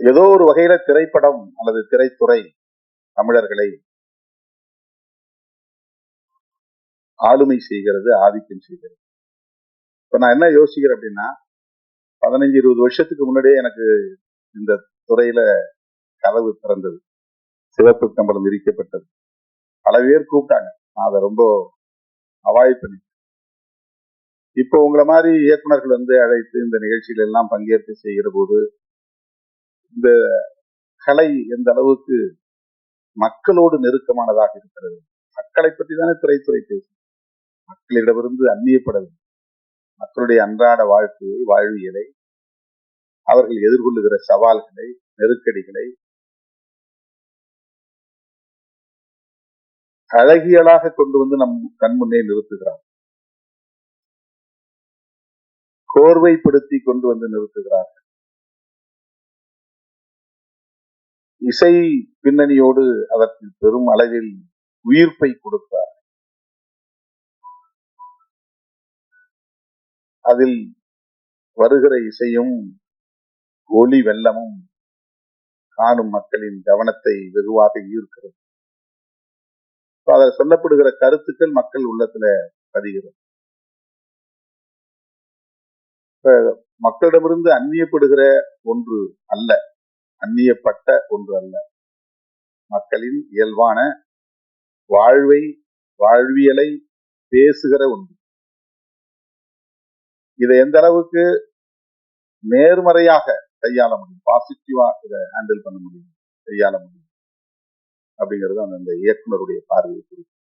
ஏதோ ஒரு வகையில திரைப்படம் அல்லது திரைத்துறை தமிழர்களை ஆளுமை செய்கிறது ஆதிக்கம் செய்கிறது. இப்ப நான் என்ன யோசிக்கிறேன் அப்படின்னா பதினஞ்சு இருபது வருஷத்துக்கு முன்னாடியே எனக்கு இந்த துறையில கதவு திறந்தது. சிவப்பு கம்பளம் விரிக்கப்பட்டது. பல பேர் கூப்பிட்டாங்க. நான் அதை ரொம்ப அவாய்ட் பண்ணி இப்போ உங்களை மாதிரி இயக்குனர்கள் வந்து அழைத்து இந்த நிகழ்ச்சிகள் எல்லாம் பங்கேற்று செய்கிற போது இந்த கலை எந்த அளவுக்கு மக்களோடு நெருக்கமானதாக இருக்கிறது? மக்களை பற்றி தானே திரைத்துறை பேசும். மக்களிடமிருந்து அந்நியப்படவில்லை. மக்களுடைய அன்றாட வாழ்க்கையை வாழ்வியலை அவர்கள் எதிர்கொள்ளுகிற சவால்களை நெருக்கடிகளை அழகியலாக கொண்டு வந்து நம் கண் முன்னே நிறுத்துகிறார். கோர்வைப்படுத்தி கொண்டு வந்து நிறுத்துகிறார்கள். இசை பின்னணியோடு அதற்கு பெரும் அளவில் உயிர்ப்பை கொடுத்தார் அதில் வருகிற இசையும் ஒளி வெள்ளமும் காணும் மக்களின் கவனத்தை வெகுவாக ஈர்க்கிறது. அதில் சொல்லப்படுகிற கருத்துக்கள் மக்கள் உள்ளத்துல பதிகிறது. மக்களிடமிருந்து அந்நியப்படுகிற ஒன்று அல்ல. அந்நியப்பட்ட ஒன்று அல்ல. மக்களின் இயல்பான வாழ்வை வாழ்வியலை பேசுகிற ஒன்று. இதை எந்த அளவுக்கு நேர்மறையாக கையாள முடியும்? பாசிட்டிவா இதை ஹேண்டில் பண்ண முடியும்? கையாள முடியும்? அப்படிங்கிறது அந்த இயக்குனருடைய பார்வையை குறிக்கும்.